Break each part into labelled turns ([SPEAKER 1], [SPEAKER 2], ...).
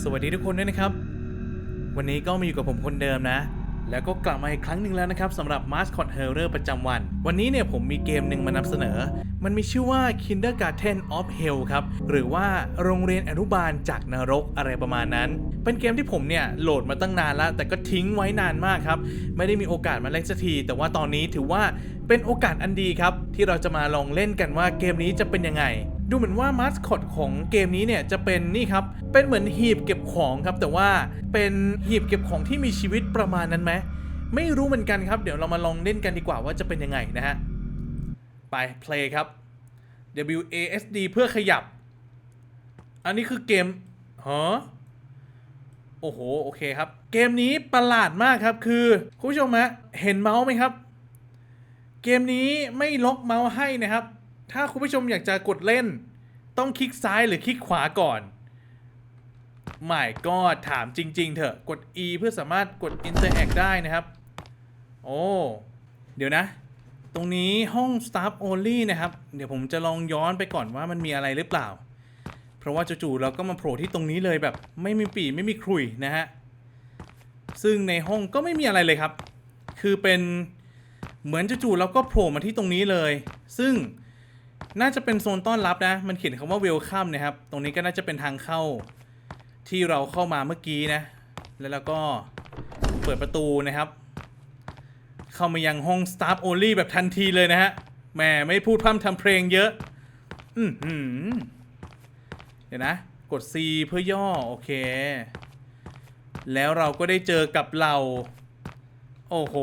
[SPEAKER 1] สวัสดีทุกคนด้วยนะครับ วันนี้ก็มาอยู่กับผมคนเดิมนะ แล้วก็กลับมาอีกครั้งหนึ่งแล้วนะครับสำหรับ Mascot Horror ประจำวัน วันนี้เนี่ยผมมีเกมหนึ่งมานำเสนอ มันมีชื่อว่า Kindergarten of Hell ครับ หรือว่าโรงเรียนอนุบาลจากนรกอะไรประมาณนั้น เป็นเกมที่ผมเนี่ยโหลดมาตั้งนานแล้ว แต่ก็ทิ้งไว้นานมากครับ ไม่ได้มีโอกาสมาเล่นสักที แต่ว่าตอนนี้ถือว่าเป็นโอกาสอันดีครับ ที่เราจะมาลองเล่นกันว่าเกมนี้จะเป็นยังไง ดูเหมือนว่ามาสคอตของเกมนี้เนี่ยจะเป็นนี่ครับ เป็นเหมือนหีบเก็บของครับ แต่ว่าเป็นหีบเก็บของที่มีชีวิตประมาณนั้นไหมไม่รู้เหมือนกันครับ เดี๋ยวเรามาลองเล่นกันดีกว่าว่าจะเป็นยังไงนะฮะ ไป play ครับ W A S D เพื่อขยับ อันนี้คือเกมฮะโอ้โห โอเคครับ เกมนี้ประหลาดมากครับ คือ คุณผู้ชมฮะเห็นเมาส์ไหมครับ เกมนี้ไม่ล็อกเมาส์ให้นะครับ ถ้าคุณผู้ชมอยากจะกดเล่น ต้องคลิกซ้ายหรือคลิกขวาก่อนไม่ก็ถามจริง ๆ เถอะกด E เพื่อสามารถกด Interact ได้นะครับ โอ้ เดี๋ยวนะ ตรงนี้ห้อง Staff Only นะครับ เดี๋ยวผมจะลองย้อนไปก่อนว่ามันมีอะไรหรือเปล่า เพราะว่าจู่ๆเราก็มาโผล่ที่ตรงนี้เลยแบบ ไม่มีปีไม่มีครุยนะฮะ ซึ่งในห้องก็ไม่มีอะไรเลยครับ คือเป็นเหมือนจู่ๆเราก็โผล่มาที่ตรงนี้เลย ซึ่ง น่าจะเป็นโซนต้อนรับนะ มันเขียนคำว่า welcome นะครับ ตรงนี้ก็น่าจะเป็นทางเข้าที่เราเข้ามาเมื่อกี้นะ แล้วเราก็เปิดประตูนะครับ เข้ามายังห้อง staff only แบบทันทีเลยนะฮะ แหมไม่พูดพร่ำทำเพลงเยอะ อืเดี๋ยวนะ กด C เพื่อย่อ โอเค แล้วเราก็ได้เจอกับเรา โอ้โห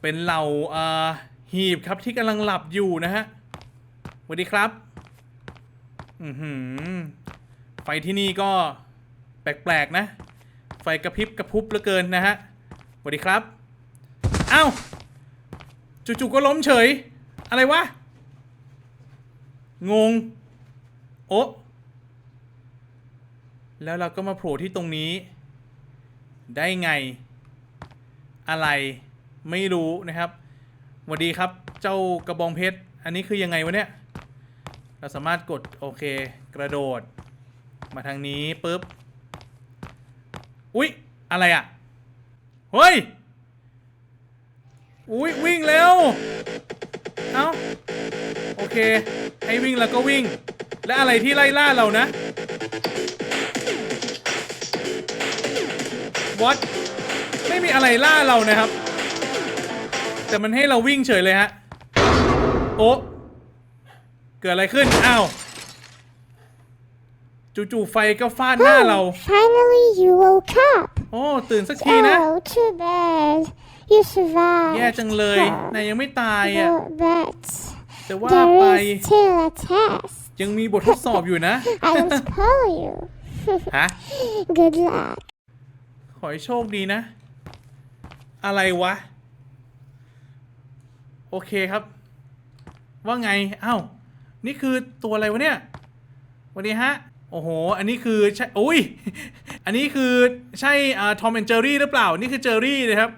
[SPEAKER 1] เป็นเหล่าอ่า หีบครับที่กำลังหลับอยู่นะฮะสวัสดีครับ อือหือ ไฟที่นี่ก็แปลกๆนะ ไฟกระพริบกระพุบเหลือเกินนะฮะสวัสดีครับเอ้าจู่ๆก็ล้มเฉย อะไรวะ งง โอะแล้วเราก็มาโผล่ที่ตรงนี้ ได้ไง อะไร ไม่รู้นะครับ วัสดีครับ เจ้ากระบองเพชร อันนี้คือยังไงวะเนี่ย เราสามารถกดโอเค กระโดด มาทางนี้ปุ๊บ อุ๊ย อะไรอะ่ะ เฮ้ย อุ๊ย วิ่งเร็ว เอ้า โอเคให้วิ่งแล้วก็วิ่ง และอะไรที่ไล่ล่าเรานะ What ไม่มีอะไรล่าเรานะครับ แต่มันให้เราวิ่งเฉยเลยฮะ โอ้เกิดอะไรขึ้น อ้าว จู่ๆไฟก็ฟาดหน้าเรา
[SPEAKER 2] Oh, finally you woke up.
[SPEAKER 1] โอ้ ตื่นสักทีนะ
[SPEAKER 2] Oh, too bad. You survived.
[SPEAKER 1] แย่จังเลย นายยังไม่ตายอะ
[SPEAKER 2] Well, but
[SPEAKER 1] แต่ว่าไป
[SPEAKER 2] there is still a test.
[SPEAKER 1] ยังมีบททดสอบอยู่นะ
[SPEAKER 2] I will spoil you.
[SPEAKER 1] ฮะ
[SPEAKER 2] Good luck.
[SPEAKER 1] ขอให้โชคดีนะ อะไรวะ โอเคครับ ว่าไงอ้าวนี่คือตัวอะไรวะเนี่ยวัสดีฮะ โอ้โห อันนี้คือใช่อุ้ย อันนี้คือใช่อ่าทอมแอนเจอรี่หรือเปล่า นี่คือเจอรี่นะครับ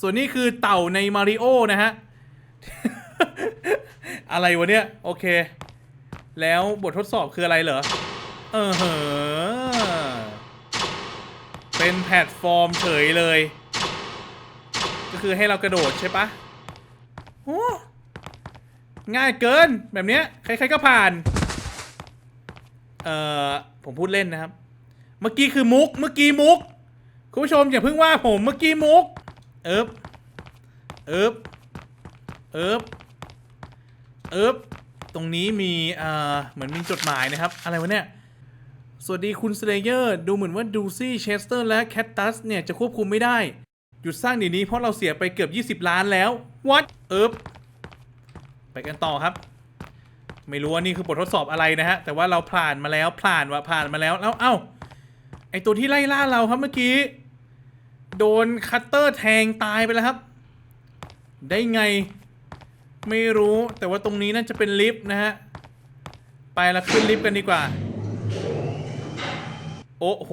[SPEAKER 1] ส่วนนี้คือเต่าในมาริโอนะฮะ อะไรวะเนี่ย โอเค แล้วบททดสอบคืออะไรเหรอ เออเหอเป็นแพลตฟอร์มเฉยเลย ก็คือให้เรากระโดดใช่ปะ โอ้ง่ายเกินแบบเนี้ยใครๆก็ผ่าน เอ่อ ผมพูดเล่นนะครับ เมื่อกี้คือมุก เมื่อกี้มุก คุณผู้ชมอย่าเพิ่งว่าผมเมื่อกี้มุก เอิบเอิบเอิบเอิบตรงนี้มีเอ่อเหมือนมีจดหมายนะครับ อะไรวะเนี่ย สวัสดีคุณสเลเยอร์ ดูเหมือนว่าดูซี่เชสเตอร์และแคตตัสเนี่ยจะควบคุมไม่ได้ หยุดสร้างเดี๋ยวนี้เพราะเราเสียไปเกือบ 20 ล้านแล้ว What เอิบไปกันต่อครับ ไม่รู้ว่านี่คือบททดสอบอะไรนะฮะ แต่ว่าเราผ่านมาแล้วผ่านว่าผ่านมาแล้วแล้วเอ้าไอตัวที่ไล่ล่าเราครับเมื่อกี้ โดนคัตเตอร์แทงตายไปแล้วครับ ได้ไงไม่รู้แต่ว่าตรงนี้น่าจะเป็นลิฟต์นะฮะ ไปแล้วขึ้นลิฟต์กันดีกว่า โอ้โห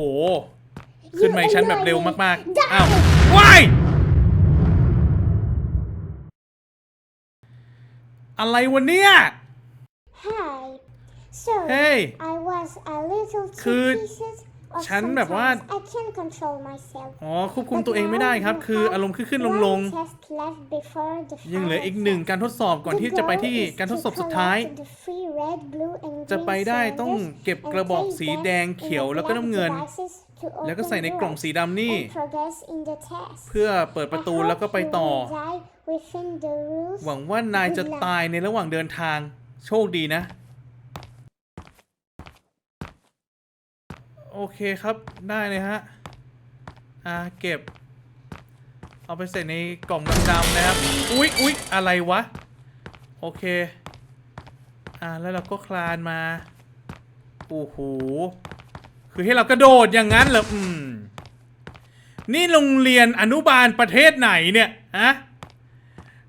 [SPEAKER 1] ขึ้นมาอีกชั้นแบบเร็วมากๆ อ้าว อะไรวะเนี่ย
[SPEAKER 2] Hi. So
[SPEAKER 1] Hey
[SPEAKER 2] I was a little too
[SPEAKER 1] คือ
[SPEAKER 2] pieces of
[SPEAKER 1] ฉันแบบว่า
[SPEAKER 2] sometimes I can control myself.
[SPEAKER 1] อ๋อควบคุมตัวเองไม่ได้ครับ คืออารมณ์ขึ้นขึ้นลงลง
[SPEAKER 2] One test left before the
[SPEAKER 1] ยังเหลือ
[SPEAKER 2] final
[SPEAKER 1] อีกหนึ่ง
[SPEAKER 2] test.
[SPEAKER 1] การทดสอบก่อนที่จะไปที่การทดสอบสุดท้าย
[SPEAKER 2] The three red, blue, and
[SPEAKER 1] จะ
[SPEAKER 2] green
[SPEAKER 1] ไปได้ต้อง
[SPEAKER 2] cylinders
[SPEAKER 1] เก็บ
[SPEAKER 2] and
[SPEAKER 1] กระบอก
[SPEAKER 2] place
[SPEAKER 1] สี
[SPEAKER 2] them
[SPEAKER 1] แดง
[SPEAKER 2] in
[SPEAKER 1] เขียว
[SPEAKER 2] the
[SPEAKER 1] แล้วก็น้ำเงิน
[SPEAKER 2] black devices to
[SPEAKER 1] แล้วก็
[SPEAKER 2] open
[SPEAKER 1] ใส่ในกล่อง
[SPEAKER 2] doors
[SPEAKER 1] สีดำนี่
[SPEAKER 2] and progress in the test.
[SPEAKER 1] เพื่อเปิดประตู
[SPEAKER 2] I
[SPEAKER 1] แล้วก็
[SPEAKER 2] hope
[SPEAKER 1] ไป
[SPEAKER 2] you
[SPEAKER 1] ต่อ
[SPEAKER 2] will die within the rules
[SPEAKER 1] หวังว่านายจะตายในระหว่างเดินทาง โชคดีนะ โอเคครับได้เลยฮะ อ่าเก็บ เอาไปใส่ในกล่องดำๆนะครับ อุ๊ยอุ๊ยอะไรวะ โอเค อ่าแล้วเราก็คลานมา โอ้โห คือให้เรากระโดดอย่างนั้นเหรอ อืม นี่โรงเรียนอนุบาลประเทศไหนเนี่ยฮะ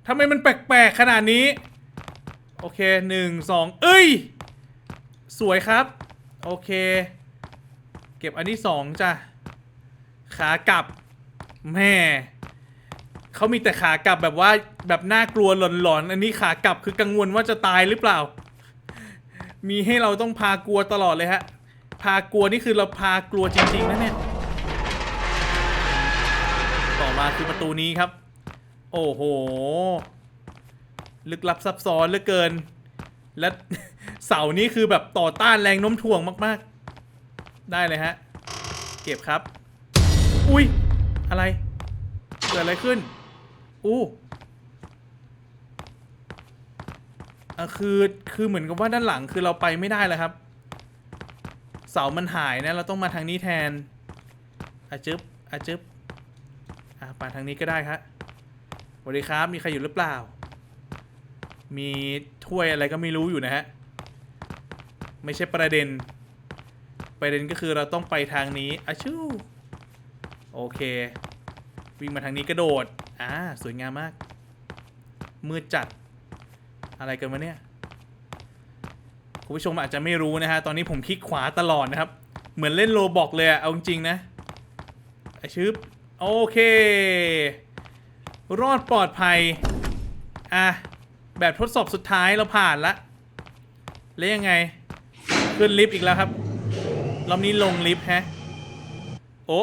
[SPEAKER 1] ทำไมมันแปลกๆขนาดนี้ โอเคหนึ่งสองเอ้ย สวยครับ โอเค เก็บอันที่สองจ้ะ ขากลับแม่เขามีแต่ขากลับแบบว่าแบบน่ากลัวหลอนๆ อันนี้ขากลับคือกังวลว่าจะตายหรือเปล่า มีให้เราต้องพากลัวตลอดเลยฮะ พากลัวนี่คือเราพากลัวจริงๆนะเนี่ย ต่อมาคือประตูนี้ครับ โอ้โห ลึกลับซับซ้อนเหลือเกิน และเสานี้คือแบบต่อต้านแรงโน้มถ่วงมากๆ ได้เลยฮะ เก็บครับ อุ้ย อะไร เกิดอะไรขึ้น อู้อะคือ คือเหมือนกับว่าด้านหลังคือเราไปไม่ได้แล้วครับ เสามันหายนะ เราต้องมาทางนี้แทนอะจึ๊บอะจึ๊บอะไปทางนี้ก็ได้ครับสวัสดีครับ มีใครอยู่หรือเปล่า มีถ้วยอะไรก็ไม่รู้อยู่นะฮะ ไม่ใช่ประเด็น ประเด็นก็คือเราต้องไปทางนี้อะชูโอเค วิ่งมาทางนี้กระโดด อ่า สวยงามมาก มืดจัด อะไรกันวะเนี่ย คุณผู้ชมอาจจะไม่รู้นะฮะ ตอนนี้ผมคลิกขวาตลอดนะครับ เหมือนเล่นโลบอกเลยอะเอาจริงๆนะไอชึบโอเค รอดปลอดภัย อะ แบบทดสอบสุดท้ายเราผ่านละ แล้วยังไง ขึ้นลิฟต์อีกแล้วครับ รอบนี้ลงลิฟต์ฮะ โอ้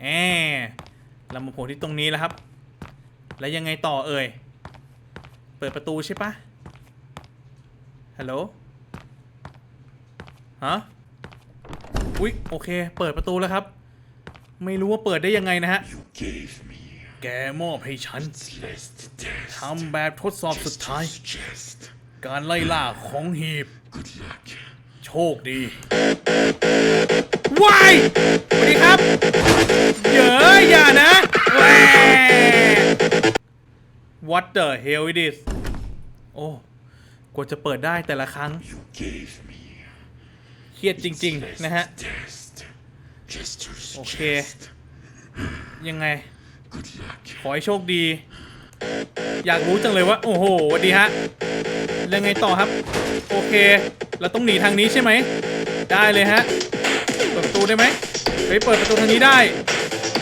[SPEAKER 1] แอเรามาโผล่ที่ตรงนี้แล้วครับ แล้วยังไงต่อเอ่ย เปิดประตูใช่ปะฮัลโหล ฮะ อุ๊ย โอเค เปิดประตูแล้วครับ ไม่รู้ว่าเปิดได้ยังไงนะฮะ แกมอบให้ฉันทำแบบทดสอบสุดท้าย การไล่ล่าของหีบ
[SPEAKER 3] good luck.
[SPEAKER 1] โชคดีว้ายสวัสดีครับเยอะอย่านะแหว What the hell it is โอ้กว่าจะเปิดได้แต่ละครั้ง เครียดจริง ๆ นะฮะ
[SPEAKER 3] test. Just to
[SPEAKER 1] Okay.
[SPEAKER 3] suggest.
[SPEAKER 1] ยังไง ขอให้โชคดี อยากรู้จังเลยว่า โอ้โหสวัสดีฮะ แล้วไงต่อครับ โอเค เราต้องหนีทางนี้ใช่ไหม ได้เลยฮะ เปิดประตูได้ไหมไปเปิดประตูทางนี้ได้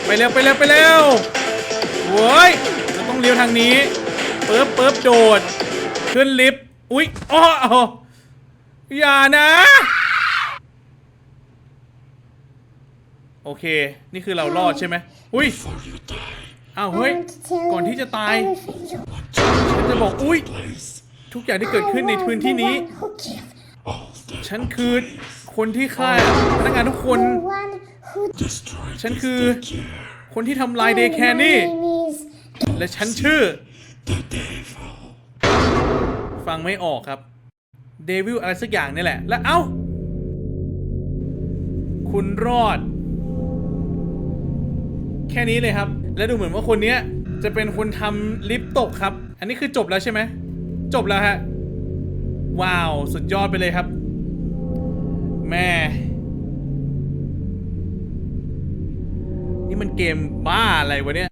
[SPEAKER 1] ไปเร็วไปเร็วไปเร็วโว้ยเราต้องเลี้ยวทางนี้ปึ๊บปึ๊บโดด ขึ้นลิฟต์ อุ๊ยอ้ออย่านะ โอเค นี่คือเรารอดใช่ไหมอุ้ยอ้าวเฮ้ย ก่อนที่จะตายฉันจะบอก อุ้ยทุกอย่างที่เกิดขึ้นในพื้นที่นี้ ฉันคือคนที่ฆ่าพนักงานทุกคน
[SPEAKER 2] the one who
[SPEAKER 3] destroyed
[SPEAKER 1] ฉัน
[SPEAKER 3] this
[SPEAKER 1] คือ
[SPEAKER 3] daycare.
[SPEAKER 1] คนที่ทำลายเดย์แคร์นี่
[SPEAKER 2] My name is
[SPEAKER 1] และฉันชื่อ
[SPEAKER 3] The devil.
[SPEAKER 1] ฟังไม่ออกครับ เดวิลอะไรสักอย่างนี่แหละ แล้วเอ้า คุณรอด แค่นี้เลยครับ และดูเหมือนว่าคนเนี้ยจะเป็นคนทำลิฟต์ตกครับ อันนี้คือจบแล้วใช่ไหม จบแล้วฮะ ว้าว สุดยอดไปเลยครับ แม่ นี่มันเกมบ้าอะไรวะเนี่ย